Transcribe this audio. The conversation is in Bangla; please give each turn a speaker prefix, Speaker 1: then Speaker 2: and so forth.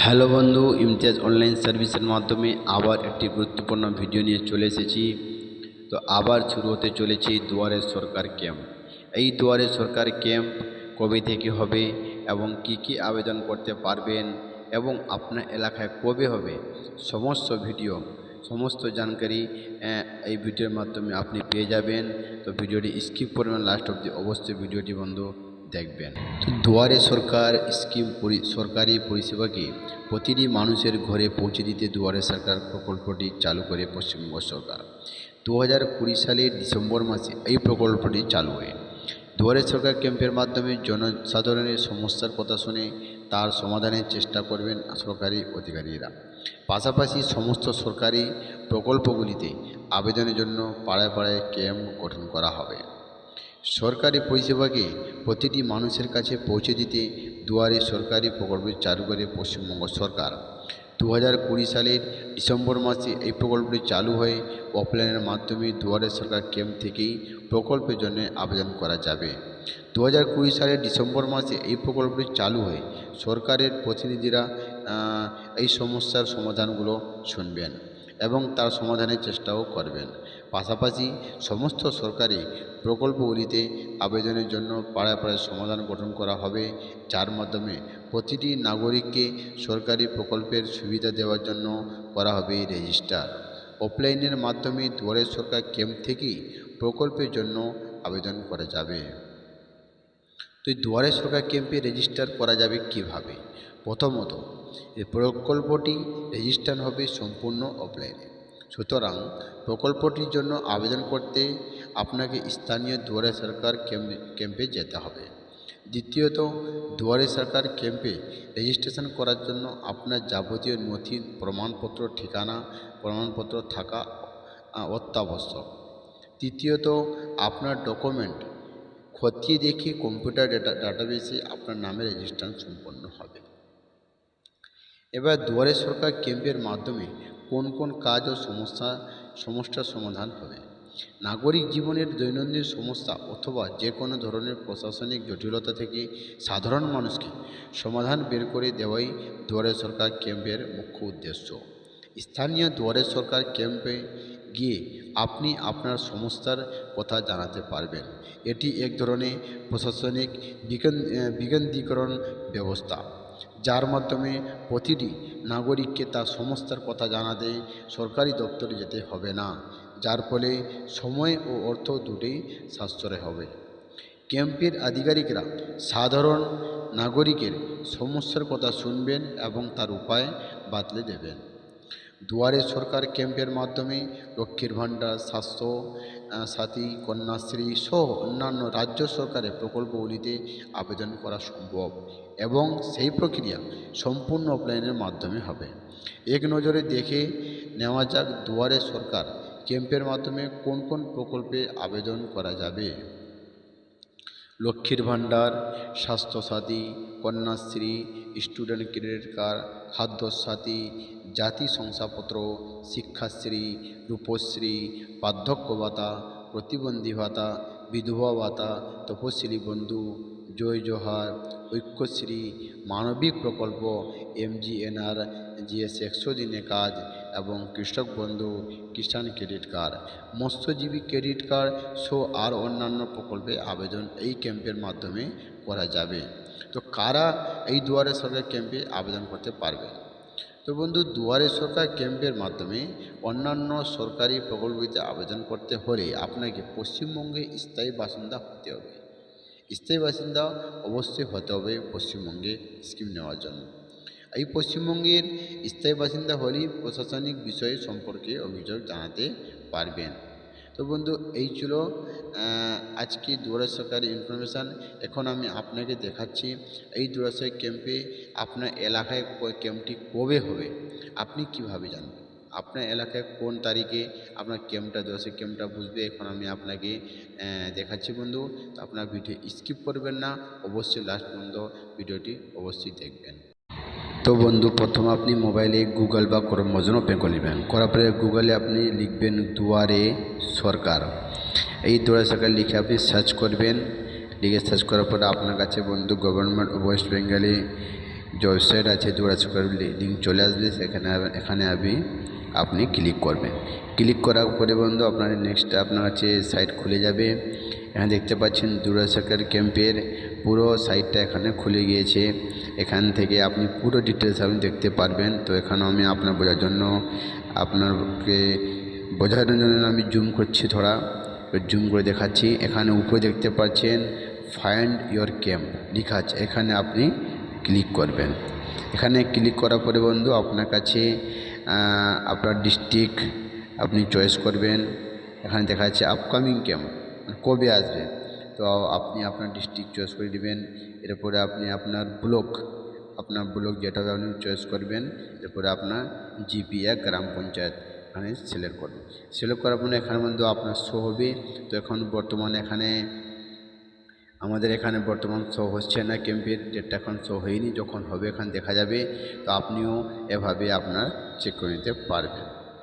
Speaker 1: হ্যালো বন্ধু, ইমতিয়াজ অনলাইন সার্ভিসের মাধ্যমে আবার একটি গুরুত্বপূর্ণ ভিডিও নিয়ে চলে এসেছি। তো আবার শুরু হতে চলেছে দুয়ারে সরকার ক্যাম্প। এই দুয়ারে সরকার ক্যাম্প কবে থেকে হবে এবং কি কি আবেদন করতে পারবেন এবং আপনার এলাকায় কবে হবে, সমস্ত ভিডিও, সমস্ত জানকারি এই ভিডিওর মাধ্যমে আপনি পেয়ে যাবেন। তো ভিডিওটি স্কিপ করবেন, লাস্ট অবধি অবশ্যই ভিডিওটি বন্ধু দেখবেন। দুয়ারে সরকার স্কিম সরকারি পরিষেবাকে প্রতিটি মানুষের ঘরে পৌঁছে দিতে দুয়ারে সরকার প্রকল্পটি চালু করে পশ্চিমবঙ্গ সরকার। দু হাজার কুড়ি সালের ডিসেম্বর মাসে এই প্রকল্পটি চালু হয়। দুয়ারে সরকার ক্যাম্পের মাধ্যমে জনসাধারণের সমস্যার কথা শুনে তার সমাধানের চেষ্টা করবেন সরকারি অধিকারীরা। পাশাপাশি সমস্ত সরকারি প্রকল্পগুলিতে আবেদনের জন্য পাড়ায় পাড়ায় ক্যাম্প গঠন করা হবে। সরকারি পরিষেবাকে প্রতিটি মানুষের কাছে পৌঁছে দিতে দুয়ারে সরকারি প্রকল্প চালু করে পশ্চিমবঙ্গ সরকার। দু হাজার কুড়ি সালের ডিসেম্বর মাসে এই প্রকল্পটি চালু হয়ে অফলাইনের মাধ্যমে দুয়ারে সরকার ক্যাম্প থেকেই প্রকল্পের জন্য আবেদন করা যাবে। দু হাজার কুড়ি সালের ডিসেম্বর মাসে এই প্রকল্পটি চালু হয়ে সরকারের প্রতিনিধিরা এই সমস্যার সমাধানগুলো শুনবেন। এবং তার সমাধানের চেষ্টাও করবেন। পাশাপাশি সমস্ত সরকারি প্রকল্পগুলিতে আবেদনের জন্য পাড়ায় পাড়ায় সমাধান গঠন করা হবে, যার মাধ্যমে প্রতিটি নাগরিককে সরকারি প্রকল্পের সুবিধা দেওয়ার জন্য করা হবে রেজিস্টার। অফলাইনের মাধ্যমে দুয়ারে সরকার ক্যাম্প থেকেই প্রকল্পের জন্য আবেদন করা যাবে। তো দুয়ারে সরকার ক্যাম্পে রেজিস্টার করা যাবে কীভাবে? প্রথমত, এই প্রকল্পটি রেজিস্টার হবে সম্পূর্ণ অফলাইনে সুতরাং, প্রকল্পটির জন্য আবেদন করতে আপনাকে স্থানীয় দুয়ারে সরকার ক্যাম্পে যেতে হবে। দ্বিতীয়ত, দুয়ারে সরকার ক্যাম্পে রেজিস্ট্রেশন করার জন্য আপনার যাবতীয় নথি, প্রমাণপত্র, ঠিকানা, প্রমাণপত্র থাকা অত্যাবশ্যক। তৃতীয়ত, আপনার ডকুমেন্ট খতিয়ে দেখে কম্পিউটার ডেটা ডাটাবেসে আপনার নামে রেজিস্ট্রেশন সম্পন্ন হবে। এবার দুয়ারে সরকার ক্যাম্পের মাধ্যমে কোন কোন কাজ ও সমস্যা, সমস্যার সমাধান হবে। নাগরিক জীবনের দৈনন্দিন সমস্যা অথবা যে কোনো ধরনের প্রশাসনিক জটিলতা থেকে সাধারণ মানুষকে সমাধান বের করে দেওয়াই দুয়ারে সরকার ক্যাম্পের মুখ্য উদ্দেশ্য। স্থানীয় দুয়ারে সরকার ক্যাম্পে গিয়ে আপনি আপনার সমস্যার কথা জানাতে পারবেন। এটি এক ধরনের প্রশাসনিক বিকেন- বিকেন্দ্রীকরণ ব্যবস্থা, যার মাধ্যমে প্রতিটি নাগরিককে তার সমস্যার কথা জানাতে সরকারি দপ্তরে যেতে হবে না, যার ফলে সময় ও অর্থ দুটোই সাশ্রয় হবে। ক্যাম্পের আধিকারিকরা সাধারণ নাগরিকের সমস্যার কথা শুনবেন এবং তার উপায় বাতলে দেবেন। দুয়ারে সরকার ক্যাম্পের মাধ্যমে লক্ষ্মীর ভাণ্ডার, স্বাস্থ্য সাথী, কন্যাশ্রী সহ অন্যান্য রাজ্য সরকারের প্রকল্পগুলিতে আবেদন করা সম্ভব এবং সেই প্রক্রিয়া সম্পূর্ণ অফলাইনের মাধ্যমে হবে। এক নজরে দেখে নেওয়া যাক দুয়ারে সরকার ক্যাম্পের মাধ্যমে কোন কোন প্রকল্পে আবেদন করা যাবে। লক্ষ্মীর ভাণ্ডার Swasthya Sathi Kanyashree, student credit card Khadya Sathi জাতি শংসাপত্র, শিক্ষাশ্রী, রূপশ্রী বার্ধক্য ভাতা প্রতিবন্ধী ভাতা বিধবা ভাতা তপশিলি বন্ধু জয় জোহার ঐক্যশ্রী, মানবিক প্রকল্প, এমজিএনআর, জিএস একশো দিনে কাজ এবং কৃষক বন্ধু, কিষাণ ক্রেডিট কার্ড। মৎস্যজীবী ক্রেডিট কার্ড সহ আর অন্যান্য প্রকল্পে আবেদন এই ক্যাম্পের মাধ্যমে করা যাবে। তো কারা এই দুয়ারে সরকার ক্যাম্পে আবেদন করতে পারবে? তো বন্ধু, দুয়ারে সরকার ক্যাম্পের মাধ্যমে অন্যান্য সরকারি প্রকল্পিতে আবেদন করতে হলে আপনাকে পশ্চিমবঙ্গে স্থায়ী বাসিন্দা হতে হবে। স্থায়ী বাসিন্দা অবশ্যই হতে হবে পশ্চিমবঙ্গে স্কিম নেওয়ার জন্য। এই পশ্চিমবঙ্গের স্থায়ী বাসিন্দা হলেই প্রশাসনিক বিষয় সম্পর্কে অভিযোগ জানাতে পারবেন। তো বন্ধু, এই ছিল আজকে দুয়ারে সরকারি ইনফরমেশান এখন আমি আপনাকে দেখাচ্ছি, এই দুয়ারে ক্যাম্পে আপনার এলাকায় ক্যাম্পটি কবে হবে? আপনি কীভাবে জানবেন? আপনার এলাকায় কোন তারিখে আপনার ক্যাম্পটা দুয়ারে ক্যাম্পটা বুঝবে? এখন আমি আপনাকে দেখাচ্ছি বন্ধু। আপনার ভিডিও স্কিপ করবেন না, অবশ্যই লাস্ট পর্যন্ত ভিডিওটি অবশ্যই দেখবেন। তো বন্ধু, প্রথম আপনি মোবাইলে গুগল বা ক্রোম ব্রাউজার ওপেন করে নেবেন। করার পরে গুগলে আপনি লিখবেন দুয়ারে সরকার। এই দুয়ারে সরকার লিখে আপনি সার্চ করবেন। লিখে সার্চ করার পরে আপনার কাছে বন্ধু গভর্নমেন্ট ওয়েস্ট বেঙ্গলে যে ওয়েবসাইট আছে, দুয়ারা সরকার লিঙ্ক চলে আসবে। সেখানে এখানে আপনি আপনি ক্লিক করবেন। ক্লিক করার পরে বন্ধু, আপনার নেক্সট আপনার কাছে সাইট খুলে যাবে। এখানে দেখতে পাচ্ছেন দুয়ারা সরকার ক্যাম্পের পুরো সাইটটা এখানে খুলে গিয়েছে। এখান থেকে আপনি পুরো ডিটেলস আপনি দেখতে পারবেন। তো এখানে আমি আপনার বোঝার জন্য আপনাকে বোঝানোর জন্য আমি জুম করছি থোড়া। জুম করে দেখাচ্ছি। এখানে উপরে দেখতে পাচ্ছেন ফাইন্ড ইয়োর ক্যাম্প লেখা আছে। এখানে আপনি ক্লিক করবেন। এখানে ক্লিক করার পরে বন্ধু আপনার কাছে আপনার ডিস্ট্রিক্ট আপনি চয়েস করবেন। এখানে দেখা যাচ্ছে আপকামিং ক্যাম্প কবে আসবে? তো আপনি আপনার ডিস্ট্রিক্ট চয়েস করে দেবেন। এরপরে আপনি আপনার ব্লক আপনার ব্লক যেটা আপনি চয়েস করবেন, এরপরে আপনার জিপি এক গ্রাম পঞ্চায়েত, এখানে সিলেক্ট করবেন। সিলেক্ট করার পরে এখানে বন্ধু আপনার শো হবে। তো এখন বর্তমানে এখানে, আমাদের এখানে বর্তমান শো হচ্ছে না ক্যাম্পের ডেটটা এখন শো হয়নি, যখন হবে এখানে দেখা যাবে। তো আপনিও এভাবে আপনার চেক করে নিতে পারবেন।